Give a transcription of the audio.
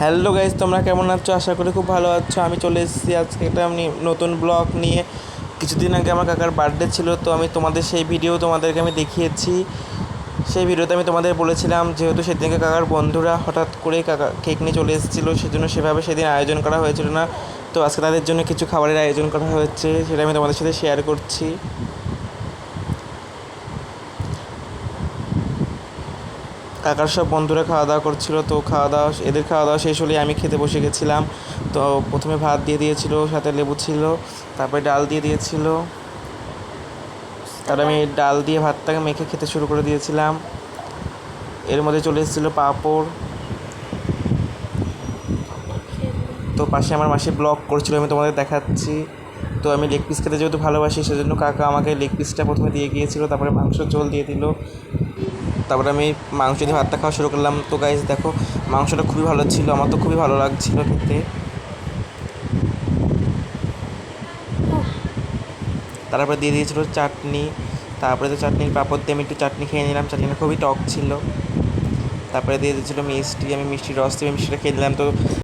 Hello guys তোমরা কেমন আছো? আশা করি খুব ভালো আছো। আমি চলে এসেছি আজকে একটা আমি নতুন ব্লগ নিয়ে। কিছুদিন আগে আমার কাকার বার্থডে ছিল, তো আমি তোমাদের সেই ভিডিও তোমাদেরকে আমি দেখিয়েছি। সেই ভিডিওতে আমি তোমাদের বলেছিলাম, যেহেতু সেদিনকে কাকার বন্ধুরা হঠাৎ করে কাকা কেক নিয়ে চলে এসেছিল, সেজন্য সেভাবে সেদিন আয়োজন করা হয়েছিল না। তো আজকে তাদের জন্য কিছু খাবারের আয়োজন করা হয়েছে, সেটা আমি তোমাদের সাথে শেয়ার করছি। কাকার সব বন্ধুরা খাওয়া দাওয়া করছিল, তো খাওয়া দাওয়া এদের খাওয়া দাওয়া শেষ হলে আমি খেতে বসে গেছিলাম। তো প্রথমে ভাত দিয়ে দিয়েছিল, সাথে লেবু ছিল, তারপরে ডাল দিয়ে দিয়েছিল। তারপরে আমি ডাল দিয়ে ভাতটাকে মেখে খেতে শুরু করে দিয়েছিলাম। এর মধ্যে চলে এসেছিল পাঁপড়। তো পাশে আমার মাসি ব্লগ করছিল, আমি তোমাদের দেখাচ্ছি। তো আমি লেগ পিস খেতে যেহেতু ভালোবাসি, সেজন্য কাকা আমাকে লেগ পিসটা প্রথমে দিয়ে গিয়েছিল, তারপরে মাংস ঝোল দিয়ে দিল। তারপরে আমি মাংস দিয়ে ভাতটা খাওয়া শুরু করলাম। তো গাইজ দেখো, মাংসটা খুবই ভালো ছিল, আমার তো খুবই ভালো লাগছিল খেতে। তারপরে দিয়ে দিয়েছিলো চাটনি, তারপরে তো চাটনির পাপড় দিয়ে আমি একটু চাটনি খেয়ে নিলাম। চাটনিটা খুবই টক ছিল। তারপরে দিয়ে দিয়েছিলো মিষ্টি, আমি মিষ্টির রস দিয়ে মিষ্টিটা খেয়ে নিলাম। তো